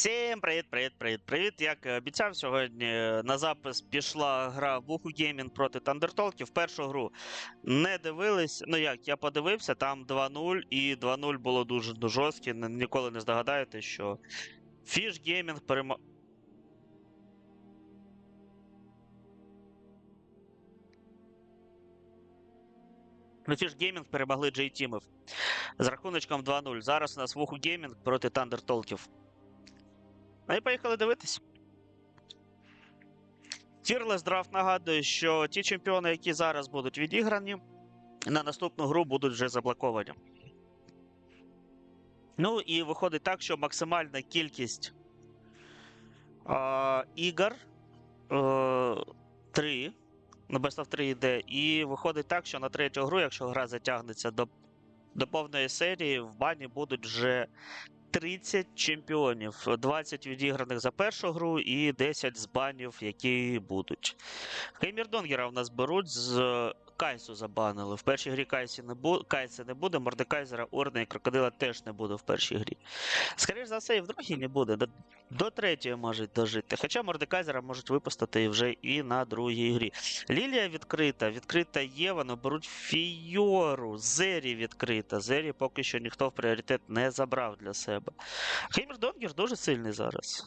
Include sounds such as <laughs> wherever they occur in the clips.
Всім привіт, привіт, привіт, привіт. Як і обіцяв, сьогодні на запис пішла гра Вуху Геймінг проти Тандертолків. Першу гру не дивились. Ну як, я подивився, там 2-0, і 2-0 було дуже. Н- Ніколи не здогадаєте, що Фіш Геймінг перемо... Ну, Фіш Геймінг перемогли J-Teamів з рахуночком 2-0. Зараз у нас Вуху Геймінг проти Тандертолків. Ну і поїхали дивитись. Тірлес драфт нагадує, що ті чемпіони, які зараз будуть відіграні, на наступну гру будуть вже заблоковані. Ну і виходить так, що максимальна кількість а, ігор е, 3. На Best of 3 йде. І виходить так, що на третю гру, якщо гра затягнеться до, до повної серії, в бані будуть вже 30 чемпіонів, 20 відіграних за першу гру і 10 з банів, які будуть. Кеймірдонгера в нас беруть з Кайсу забанили. В першій грі Кайсі не бу... Кайси не буде, Мордекайзера, Орна і Крокодила теж не буде в першій грі. Скоріше за все, і в другій не буде. До, до третьої можуть дожити. Хоча Мордекайзера можуть випустити вже і на другій грі. Лілія відкрита, відкрита Єва, беруть Фіору, Зері відкрита. Зері поки що ніхто в пріоритет не забрав для себе. Хеймер Донгер дуже сильний зараз.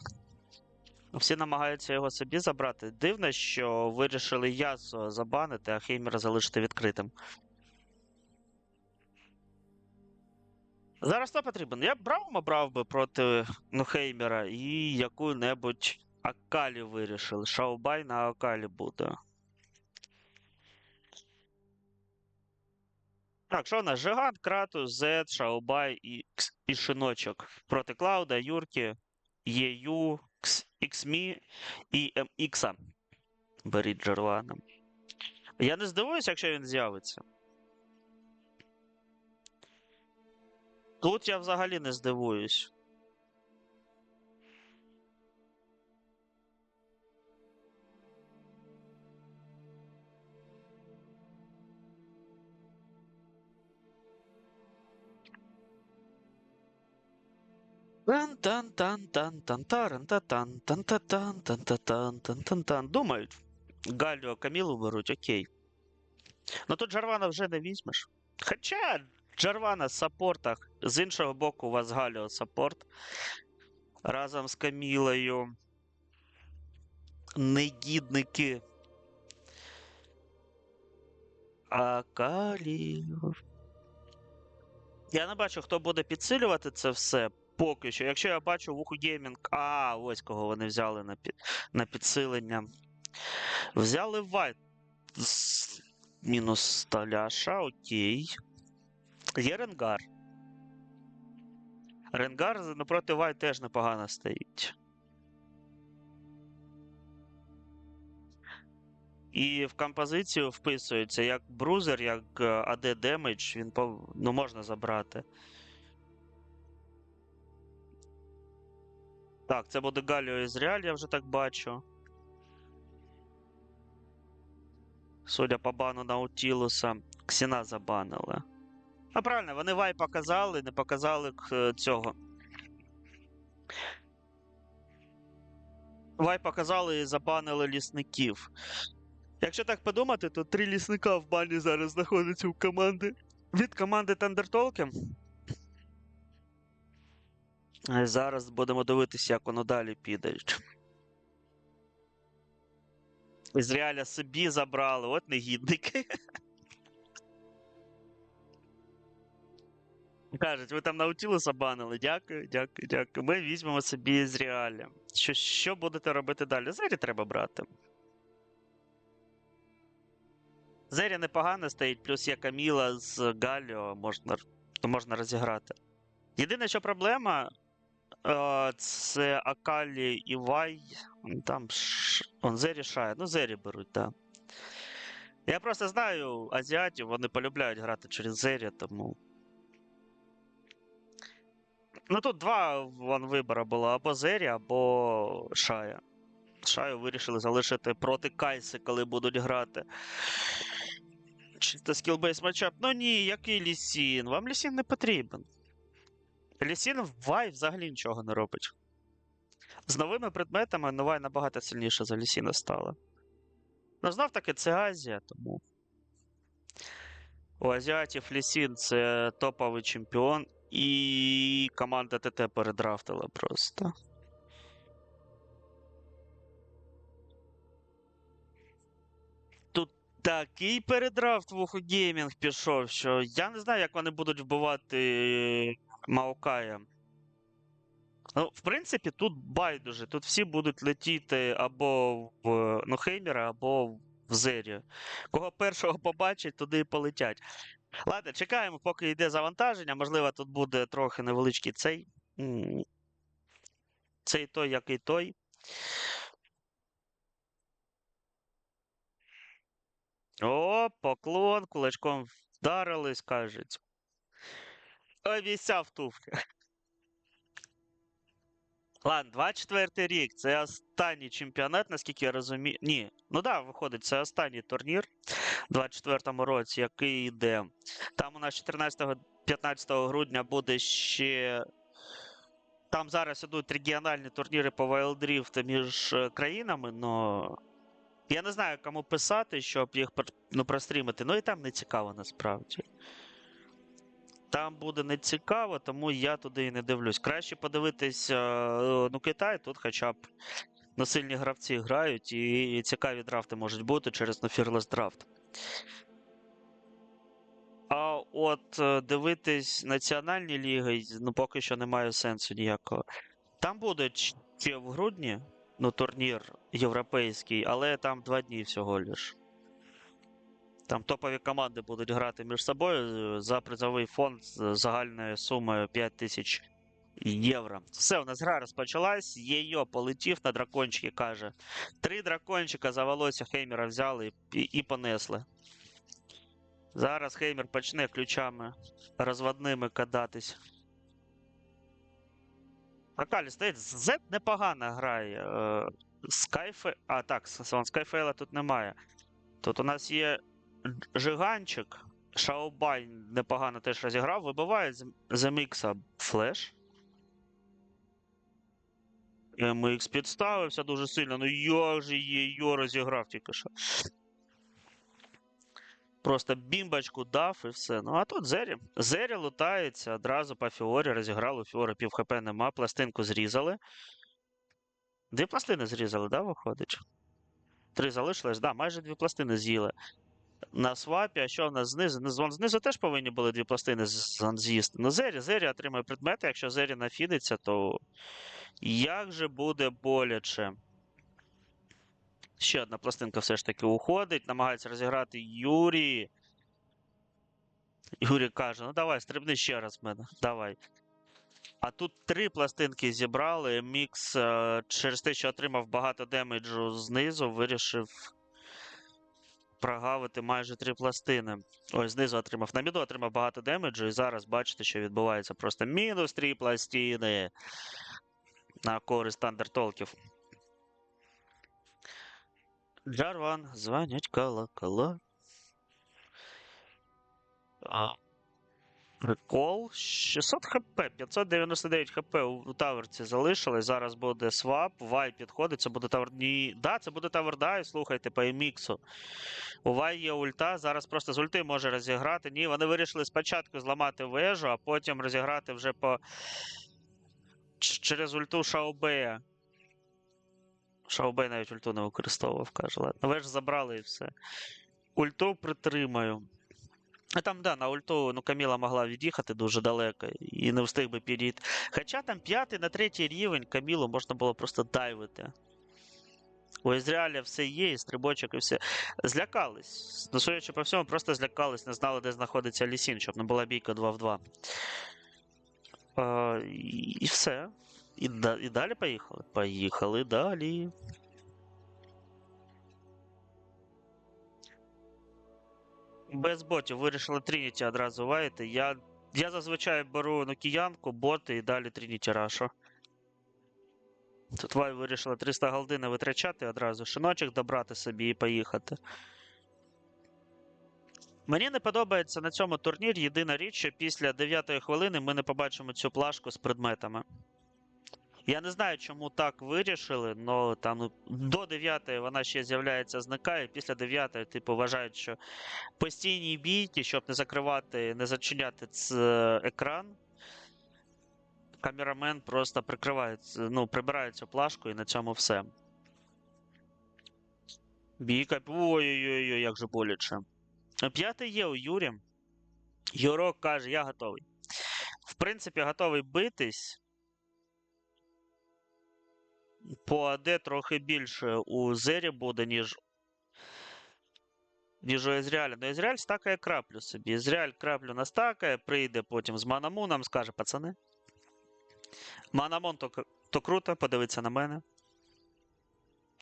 Всі намагаються його собі забрати. Дивно, що вирішили Ясо забанити, а Хеймера залишити відкритим. Зараз хто потрібен? Я б Браума брав би проти ну, Хеймера і яку-небудь Акалі вирішили. Шаубай на Акалі буде. Так, що у нас? Жигант, Кратус, Зет, Шаубай і, і Шиночок. Проти Клауда, Юрки, Єю, Кс- Іксмі і MX. Беріть Джерлана. Я не здивуюся, якщо він з'явиться. Тут я взагалі не здивуюсь. Тан Думають. Галю Камілу беруть, окей. Ну тут Джарвана вже не візьмеш. Хоча Джарвана в саппортах. З іншого боку, у вас Галіо саппорт. Разом з Камілою. Негідники. А Акалі. Я не бачу, хто буде підсилювати це все поки що. Якщо я бачу Вуху Геймінг, а ось кого вони взяли на, під, на підсилення. Взяли Вайт з мінус Сталяша, окей. Є Ренгар. Ренгар напроти Вайт теж непогано стоїть. І в композицію вписується як брузер, як е, AD демедж, він пов... ну, можна забрати. Так, це буде Галіо Ізраїль, я вже так бачу. Судя по бану Наутілуса, Ксіна забанили. А правильно, вони вай показали, не показали цього. Вай показали і забанили лісників. Якщо так подумати, то три лісника в бані зараз знаходяться у команди. Від команди Тандертолки. Е, Зараз будемо дивитися, як воно далі піде. Ізраїля собі забрали, от негідники. Кажуть, ви там Наутілуса банили. Дякую, дякую, дякую. Ми візьмемо собі Ізраїля. Що, що будете робити далі? Зері треба брати. Зері непогано стоїть, плюс є Каміла з Галіо, можна, то можна розіграти. Єдине, що проблема, це Акалі і Вай. Там он Зері шає. Ну, Зері беруть, так. Да. Я просто знаю азіатів, вони полюбляють грати через Зері, тому. Ну тут два вон, вибори було: або Зері, або Шая. Шаю вирішили залишити проти Кайси, коли будуть грати. Чисто скілбейс матчап. Ну ні, який Лісін? Вам Лісін не потрібен. Лісін в Вай взагалі нічого не робить. З новими предметами нова набагато сильніша за Лісіна стала. Ну, знов таки, це Азія, тому. У азіатів Лісін це топовий чемпіон, і команда ТТ передрафтила просто. Тут такий передрафт в Уху Геймінг пішов, що я не знаю, як вони будуть вбивати Маокая. Ну, в принципі, тут байдуже. Тут всі будуть летіти або в ну, Хеймера, або в Зері. Кого першого побачать, туди і полетять. Ладно, чекаємо, поки йде завантаження. Можливо, тут буде трохи невеличкий цей. Цей той, як і той. О, поклон, кулачком вдарились, кажуть. Обіцяв туфлі. Ладно, 24 рік. Це останній чемпіонат, наскільки я розумію. Ні, ну да, виходить, це останній турнір у 24-му році, який йде. Там у нас 14-15 грудня буде ще. Там зараз ідуть регіональні турніри по Wild Rift між е, країнами, но. Я не знаю, кому писати, щоб їх ну, прострімити. Ну і там не цікаво насправді. Там буде не цікаво, тому я туди і не дивлюсь. Краще подивитись е, ну, Китай, тут хоча б ну, сильні гравці грають, і цікаві драфти можуть бути через ну, Fearless Draft. А от е, дивитись національні ліги, ну поки що немає сенсу ніякого. Там буде ще в грудні, ну, турнір європейський, але там два дні всього лиш. Там топові команди будуть грати між собою е, за призовий фонд з загальною сумою 5 тисяч євро. Все, у нас гра розпочалась. Єйо полетів на дракончики, каже. Три дракончика за волосся Хеймера взяли і, і понесли. Зараз Хеймер почне ключами розводними кадатись. Акалі стоїть, Z непогано грає. Скайфе. А, так, Скайфейла тут немає. Тут у нас є Жиганчик. Шаобай непогано теж розіграв. Вибиває з MX флеш. MX підставився дуже сильно. Ну як же її розіграв тільки що. Просто бімбочку дав і все. Ну а тут Зері. Зері лутається одразу по Фіорі, розіграли. Фіори пів хп нема, пластинку зрізали. Дві пластини зрізали, да, виходить? Три залишилось, да, майже дві пластини з'їли. На свапі, а що в нас знизу? Ну, знизу теж повинні були дві пластини з'їсти. Ну, Зері, Зері отримує предмети. Якщо Зері нафідиться, то як же буде боляче? Ще одна пластинка все ж таки уходить. Намагається розіграти Юрій. Юрій каже: ну давай, стрибни ще раз в мене. Давай. А тут три пластинки зібрали. Мікс е, через те, що отримав багато демеджу знизу, вирішив прогавити майже три пластини. Ой, знизу отримав. На міду отримав багато демеджу, і зараз бачите, що відбувається просто мінус три пластини на користь тандертолків. Джарван, звонять колокола. А, Прикол. 600 хп, 599 хп у таверці залишилось. Зараз буде свап. Вай підходить. Це буде тавер. Ні. Да, це буде тавер дай, слухайте, по еміксу. У Вай є ульта. Зараз просто з ульти може розіграти. Ні, вони вирішили спочатку зламати вежу, а потім розіграти вже по. через ульту Шаобея. Шаобей навіть ульту не використовував, каже. Ладно, веж забрали і все. Ульту притримаю. Там, да, на ульту ну, Каміла могла від'їхати дуже далеко і не встиг би підійти. Хоча там п'ятий на третій рівень Камілу можна було просто дайвити. У Ізраїля все є, і стрибочок, і все. Злякались. Ну, судячи по всьому, просто злякались, не знали, де знаходиться Лісін, щоб не була бійка 2 в 2. А, і, і все. І, і далі поїхали. Поїхали далі. Без ботів вирішили Трініті одразу ваяти. Я, я зазвичай беру ну, боти і далі Трініті Рашу. Тут Вай вирішила 300 голди не витрачати одразу. Шиночок добрати собі і поїхати. Мені не подобається на цьому турнірі єдина річ, що після 9 хвилини ми не побачимо цю плашку з предметами. Я не знаю, чому так вирішили, але там до 9 вона ще з'являється, зникає. Після 9, типу, вважають, що постійні бійки, щоб не закривати, не зачиняти ц- екран. Камерамен просто прикриває, ну, прибирає цю плашку і на цьому все. Бійка. Ой-ой-ой, як же боляче. П'ятий є у Юрі. Юрок каже, я готовий. В принципі, готовий битись. По АД трохи більше у Зері буде, ніж. Ніж у Езріаля. Ну, Езріаль стакає краплю собі. Езріаль краплю настакає, прийде потім з Манамуном, скаже, пацани. Манамон то, то круто, подивиться на мене.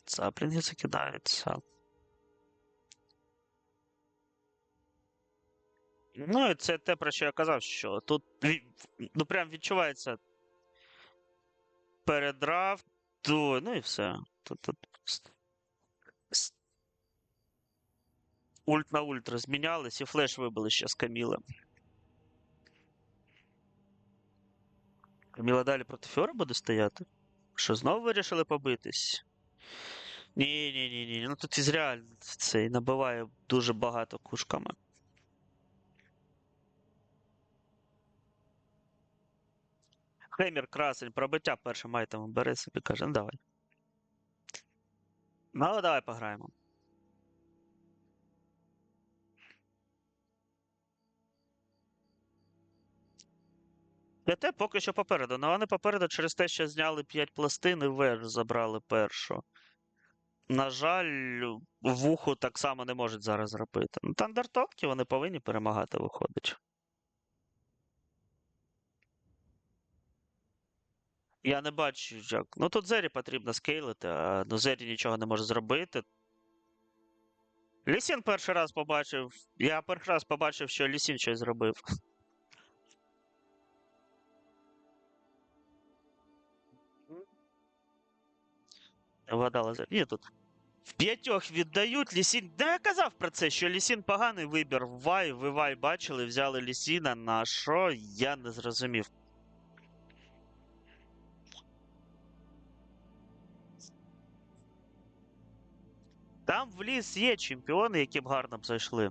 Цаплінги закидаються. Ну, і це те, про що я казав, що тут ну, прям відчувається передрафт, то, ну і все. Ульт на ульт розмінялись і флеш вибили ще з Каміли. Каміла далі проти Фьора буде стояти? Що, знову вирішили побитись? Ні, ні, ні. Ну тут Ізраїль цей набиває дуже багато кушками. Хеймір красень, пробиття першим айтемом бери собі, каже, ну давай. Ну, давай пограємо. ТТ поки що попереду. Ну вони попереду через те, що зняли 5 пластин і веж забрали першу. На жаль, вуху так само не можуть зараз зробити. Ну, Тандертопки вони повинні перемагати, виходить. Я не бачу, як. Ну тут Зері потрібно скейлити, а ну Зері нічого не може зробити. Лісін перший раз побачив. Я перший раз побачив, що Лісін щось зробив. Вгадала Зері. Ні, тут. В п'ятьох віддають Лісін. Да я казав про це, що Лісін поганий вибір. Вай, ви Вай бачили, взяли Лісіна. На що? Я не зрозумів. Там в ліс є чемпіони, які б гарно б зайшли.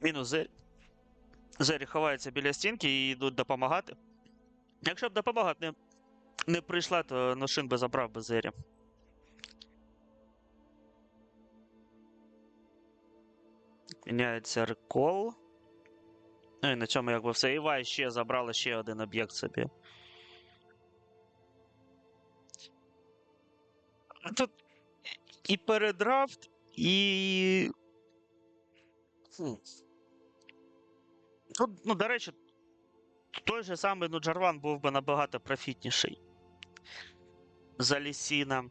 Мінус Зері. Зері ховається біля стінки і йдуть допомагати. Якщо б допомагати не, не прийшла, то Ношин би забрав би Зері. Міняється рекол. Ну і на цьому якби все. Івай ще забрала ще один об'єкт собі. Тут і передрафт, і. Хм. Ну, до речі, той же самий ну, Джарван був би набагато профітніший. За Лісіна.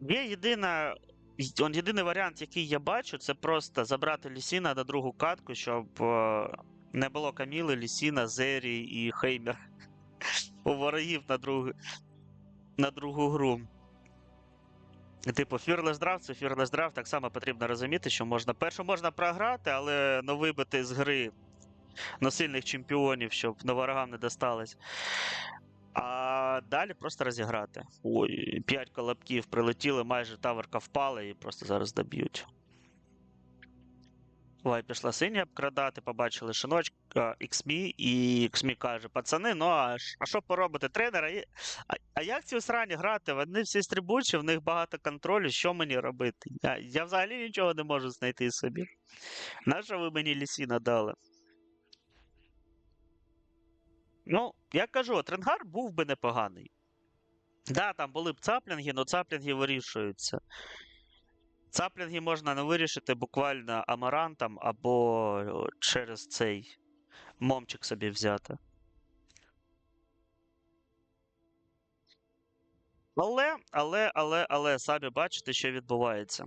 Є єдина. Єдиний варіант, який я бачу, це просто забрати Лісіна на другу катку, щоб е, не було Каміли, Лісіна, Зері і Хеймер <laughs> у ворогів на другу, на другу гру. Типу, Draft це Draft, так само потрібно розуміти, що можна. Першу можна програти, але ну, вибити з гри ну, сильних чемпіонів, щоб ну, ворогам не досталось. А далі просто розіграти. Ой, 5 колобків прилетіли, майже таверка впала і просто зараз доб'ють. Вай пішла синя обкрадати, побачили шиночка XME, і XME каже: пацани, ну а, що поробити? Тренера, а, а як ці срані грати? Вони всі стрибучі, в них багато контролю, що мені робити? Я, я взагалі нічого не можу знайти собі. Нащо ви мені лісіна дали? Ну, я кажу, Тренгар був би непоганий. Да, там були б цаплінги, але цаплінги вирішуються. Цаплінги можна не вирішити буквально амарантом або через цей момчик собі взяти. Але, але, але, але, самі бачите, що відбувається.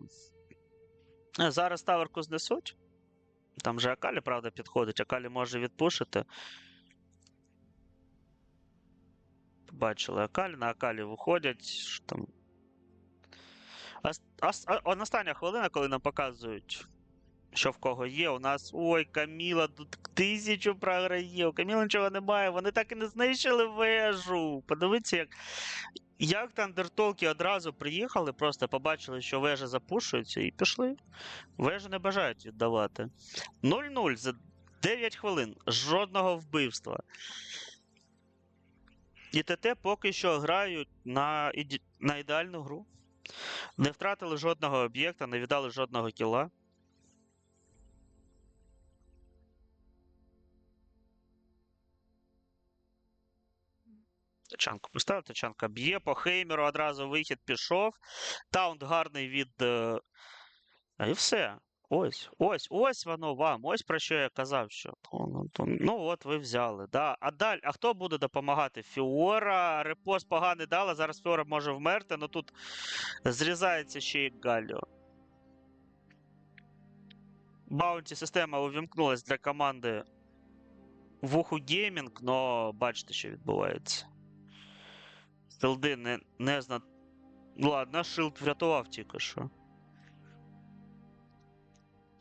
Зараз таверку знесуть. Там же Акалі, правда, підходить. Акалі може відпушити. Бачили Акалі, на Акалі виходять. що Там... А, а, а остання хвилина, коли нам показують, що в кого є, у нас. Ой, Каміла тут тисячу програє. У Каміла нічого немає. Вони так і не знищили вежу. Подивіться, як. Як тандертолки одразу приїхали, просто побачили, що вежа запушується, і пішли. Вежу не бажають віддавати. 0-0 за 9 хвилин. Жодного вбивства. І ТТ поки що грають на, іде... на ідеальну гру. Не втратили жодного об'єкта, не віддали жодного кіла. Тачанку поставив, тачанка б'є, по Хеймеру одразу вихід пішов. Таунт гарний від. е, А і все. Ось, ось, ось воно вам. Ось про що я казав, що. Ну, ну, ну от ви взяли. Да. А далі, а хто буде допомагати? Фіора, репост поганий дала. Зараз Фіора може вмерти, але тут зрізається ще і Галіо. Баунті система увімкнулась для команди Вуху Геймінг, но бачите, що відбувається. Стелди не, не зна... Ладно, шилд врятував тільки що.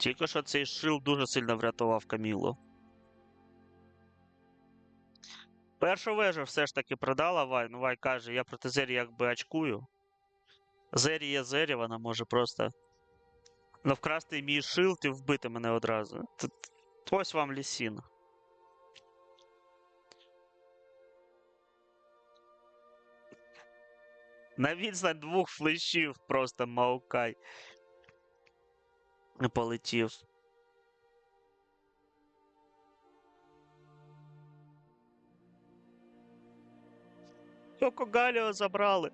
Тільки що цей шилд дуже сильно врятував Камілу. Першу вежу все ж таки продала Вай. Ну, Вай каже, я проти Зері якби очкую. Зері є Зері, вона може просто ну, вкрасти мій шилд і вбити мене одразу. Тут... Ось вам лісін. На відстань двох флешів просто Маукай. Полетів. Коко забрали.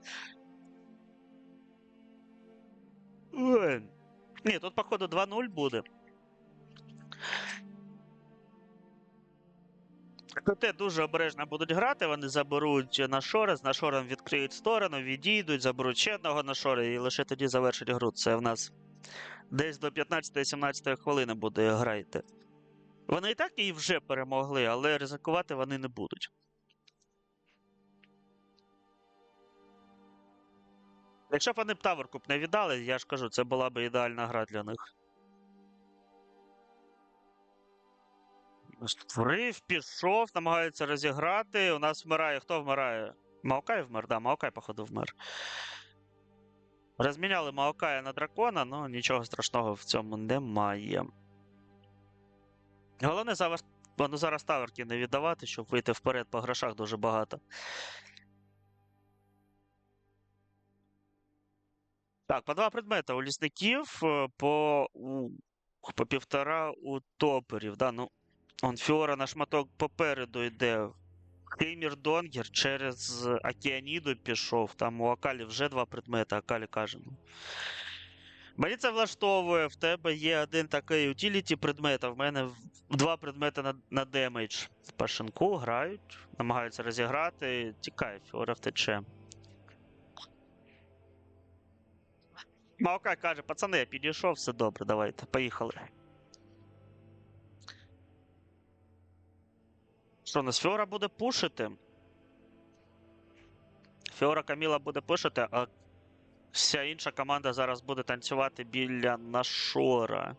Ой. Ні, тут, походу, 2-0 буде. КТ дуже обережно будуть грати, вони заберуть Нашора, з Нашором відкриють сторону, відійдуть, заберуть ще одного Нашора і лише тоді завершать гру. Це в нас десь до 15-17 хвилини буде грайте. Вони і так її вже перемогли, але ризикувати вони не будуть. Якщо б вони б Таверкуп не віддали, я ж кажу, це була б ідеальна гра для них. Створив, пішов, намагається розіграти. У нас вмирає. Хто вмирає? Маокай вмер, да, Маокай, походу, вмер. Розміняли Маокая на дракона, ну нічого страшного в цьому немає. Головне зараз, ну, зараз таверки не віддавати, щоб вийти вперед по грошах дуже багато. Так, по два предмети у лісників, е, по, у, по півтора у топерів. Да? Ну, он Фіора на шматок попереду йде. Хеймір Донгер через Океаніду пішов. Там у Акалі вже два предмети, Акалі каже. Ну. Мені це влаштовує. В тебе є один такий утіліті предмет, а в мене два предмети на, на демедж. По шинку грають, намагаються розіграти. Тікає, Фіора втече. Маокай каже, пацани, я підійшов, все добре, давайте, поїхали. Що, нас Фіора буде пушити? Фіора Каміла буде пушити, а вся інша команда зараз буде танцювати біля Нашора.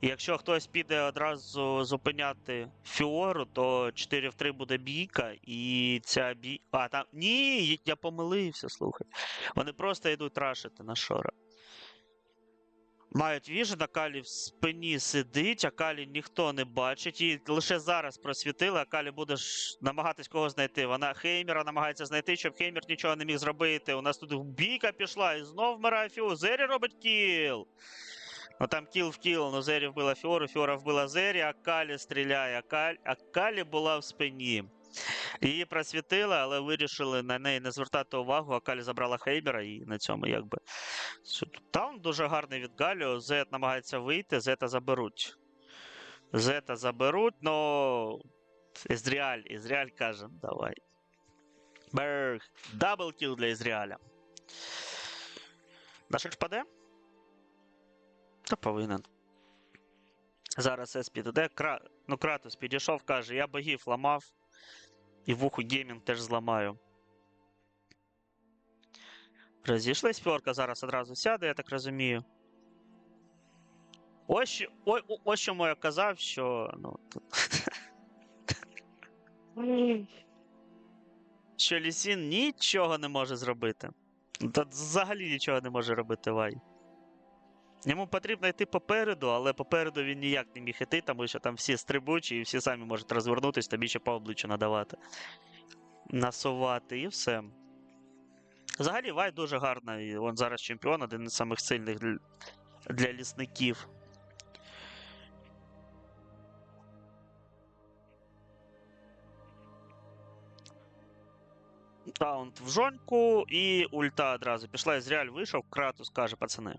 І якщо хтось піде одразу зупиняти Фіору, то 4 в 3 буде бійка, і ця бій. А, там. Ні, я помилився, слухай. Вони просто йдуть рашити Нашора. Мають віжен, а Калі в спині сидить, а Калі ніхто не бачить. І лише зараз просвітили, а Калі буде намагатись кого знайти. Вона Хеймера намагається знайти, щоб Хеймер нічого не міг зробити. У нас тут бійка пішла, і знов вмирає Фіу. Зері робить кіл. Ну там кіл в кіл, ну Зері вбила Фіору, Фіора вбила Зері, а Калі стріляє, а Калі, а Калі була в спині. Її просвітили, але вирішили на неї не звертати увагу, а Калі забрала Хеймера і на цьому якби. Таун дуже гарний від Галіо. Зет намагається вийти, Зета заберуть. Зета заберуть, но. Ізріаль, Ізріаль каже, давай. Берг. Дабл кіл для Ізріаля. Наш паде? Та повинен. Зараз Ес піде. Кра... Ну, Кратос підійшов, каже, я богів ламав. І вуху геймінг теж зламаю. Розійшлась пьорка, зараз одразу сяде, я так розумію. Ось ой, ось чому я казав, що. ну тут... що Лісін нічого не може зробити. Та взагалі нічого не може робити Вай. Йому потрібно йти попереду, але попереду він ніяк не міг іти, тому що там всі стрибучі і всі самі можуть розвернутися, тобі ще по обличчю надавати. Насувати і все. Взагалі, Вай дуже гарний. Він зараз чемпіон, один із самих сильних для, лісників. Таунт в жоньку і ульта одразу пішла. Ізріаль вийшов, Кратус каже, пацани.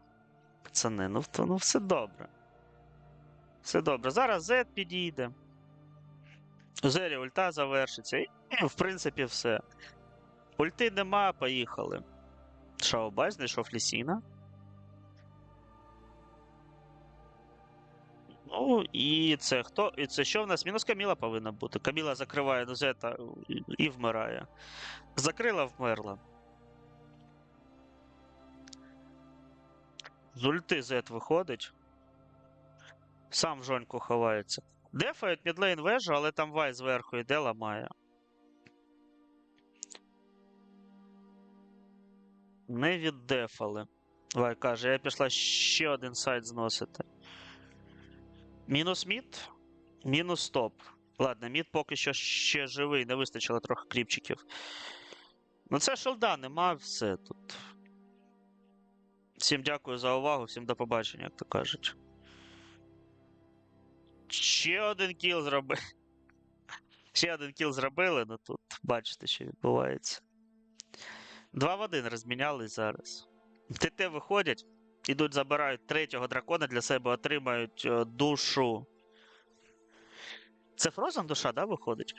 Пацани, ну, ну все добре. Все добре. Зараз Зет підійде. Зері ульта завершиться. І, в принципі, все. Ульти нема, поїхали. Шаобай знайшов Лісіна. Ну, і це хто? І це що в нас? Мінус Каміла повинна бути. Каміла закриває до Зета і- і вмирає. Закрила, вмерла. З ульти Зет виходить. Сам в жоньку ховається. Дефають мідлейн вежу, але там Вай зверху йде, ламає. Не віддефали. Вай каже, я пішла ще один сайт зносити. Мінус мід, мінус топ. Ладно, мід поки що ще живий, не вистачило трохи кліпчиків. Ну це шолда, нема все тут. Всім дякую за увагу, всім до побачення, як то кажуть. Ще один кіл зробили. <laughs> Ще один кіл зробили, ну тут бачите, що відбувається. Два в один розмінялись зараз. ТТ виходять, ідуть, забирають третього дракона для себе, отримають е, душу. Це Фрозен душа, да, виходить?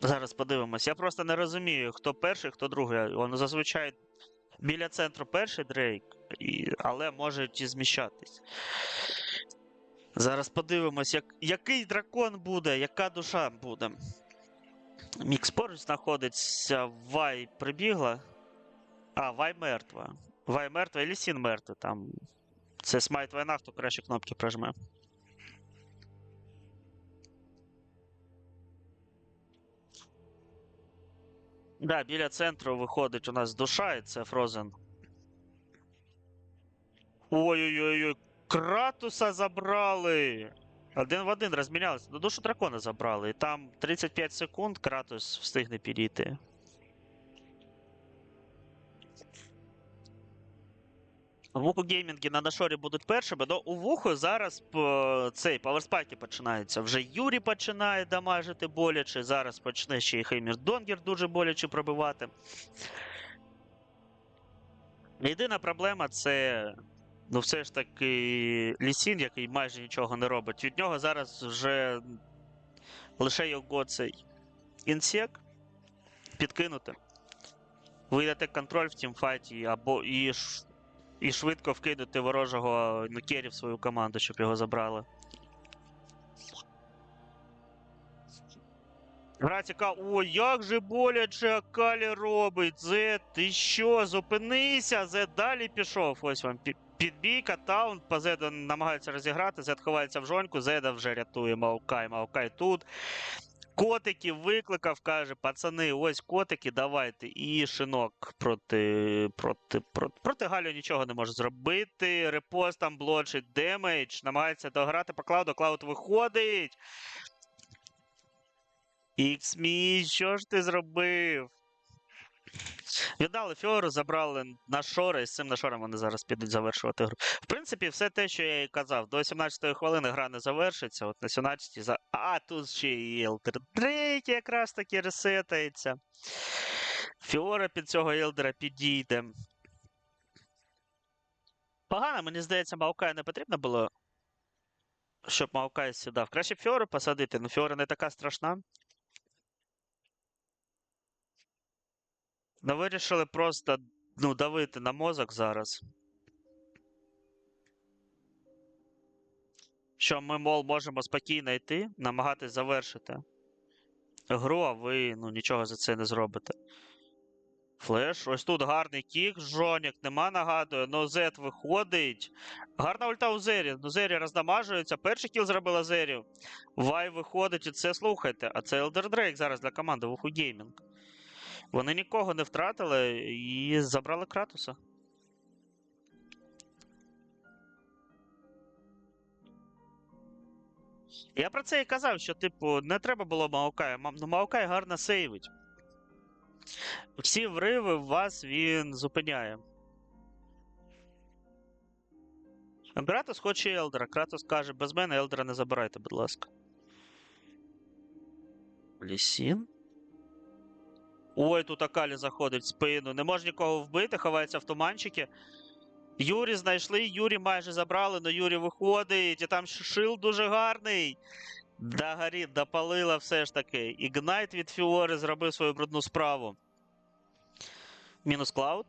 Зараз подивимось. Я просто не розумію, хто перший, хто другий. Воно зазвичай біля центру перший Дрейк, але можуть і зміщатись. Зараз подивимось, як... який дракон буде, яка душа буде. Мікс поруч знаходиться, Вай прибігла. А, Вай мертва. Вай мертва і Лісін мертвий там. Це смайт війна, хто краще кнопки прожме. Да, біля центру виходить у нас душа, і це Фрозен. Ой-ой-ой, Кратуса забрали! Один в один розмінялися. Ну, душу дракона забрали. І там 35 секунд Кратус встигне підійти. Вуху геймінги на Нашорі будуть першими, але у Вуху зараз цей паверспайки починаються. Вже Юрі починає дамажити боляче. Зараз почне ще й Хеймір Донгер дуже боляче пробивати. Єдина проблема це. Ну, все ж таки Лісін, який майже нічого не робить. Від нього зараз вже лише його цей інсек підкинути. Видати контроль в тімфайті або і, і швидко вкинути ворожого нукері в свою команду, щоб його забрали. Гра цікава. О, як же боляче Акалі робить. Зет, ти що? Зупинися, Зет далі пішов. Ось вам пі- підбійка, таун, по Зеду намагається розіграти, Зет ховається в жоньку, Зеда вже рятує Маукай, Маукай тут. Котиків викликав, каже, пацани, ось котики, давайте. І шинок проти, проти, проти, проти Галю нічого не може зробити. Репост там блочить демедж, намагається дограти по клауду, клауд виходить. Іксмі, що ж ти зробив? Віддали Фьору, забрали на шори, і з цим на шором вони зараз підуть завершувати гру. В принципі, все те, що я і казав. До 17-ї хвилини гра не завершиться. От на 17-й за. А, тут ще і Елдер Дрейк якраз таки ресетається. Фіора під цього Елдера підійде. Погано, мені здається, Маукай не потрібно було. Щоб Маукай сідав. Краще б Фіору посадити, ну Фіора не така страшна. Ну, вирішили просто ну, давити на мозок зараз. Що ми, мол, можемо спокійно йти, намагатись завершити гру, а ви ну, нічого за це не зробите. Флеш, ось тут гарний кік, Жонік нема, нагадую, Нозет виходить. Гарна ульта у Зері. Ну, Зері роздамажується. Перший кіл зробила Зері. Вай виходить, і це слухайте. А це Elder Drake зараз для команди Вуху Геймінг. Вони нікого не втратили і забрали Кратуса. Я про це і казав, що, типу, не треба було Маокая. Ну, Маокай гарно сейвить. Всі вриви вас він зупиняє. Кратос хоче Елдера. Кратос каже, без мене Елдера не забирайте, будь ласка. Лісін. Ой, тут Акалі заходить в спину. Не може нікого вбити, ховається в туманчики. Юрі знайшли, Юрі майже забрали, але Юрі виходить, і там шил дуже гарний. Да, горить, допалила все ж таки. Ігнайт від Фіори зробив свою брудну справу. Мінус Клауд.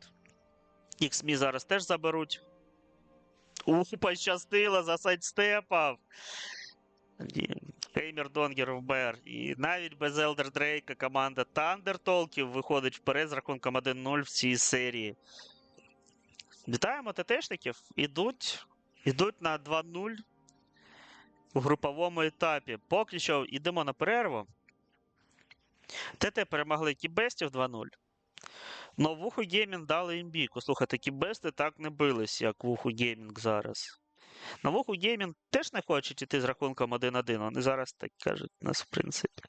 XMI зараз теж заберуть. Уху, пощастило, за сайдстепав. Хеймер Донгер вбер. І навіть без Елдер Дрейка команда Thunder Толків виходить вперед з рахунком 1-0 в цій серії. Вітаємо ТТшників. Ідуть, ідуть на 2-0 у груповому етапі. Поки що йдемо на перерву. ТТ перемогли Кібестів 2-0. Но Вуху Геймінг дали імбійку. Слухайте, Кібести так не бились, як Вуху Геймінг зараз. На Вуху Геймінг теж не хочуть іти з рахунком 1-1. Вони зараз так кажуть нас, в принципі.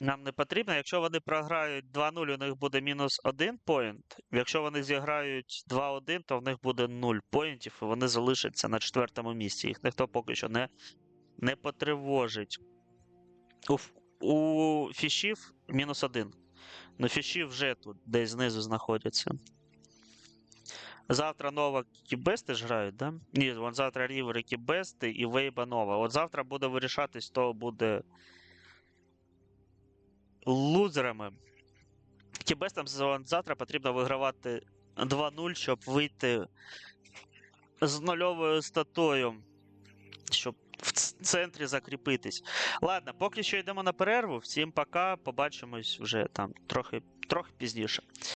Нам не потрібно. Якщо вони програють 2-0, у них буде мінус 1 поінт. Якщо вони зіграють 2-1, то в них буде 0 поінтів, і вони залишаться на четвертому місці. Їх ніхто поки що не, не потривожить. У, у фішів мінус 1. Ну, фіші вже тут десь знизу знаходяться. Завтра нова кібести ж грають, да? Ні, вон завтра рівери кібести і Вейба нова. От завтра буде вирішатись, хто буде лузерами. Кібестам завтра потрібно вигравати 2-0, щоб вийти з нульовою статою, щоб в центрі закріпитись. Ладно, поки що йдемо на перерву. Всім пока. Побачимось вже там трохи, трохи пізніше.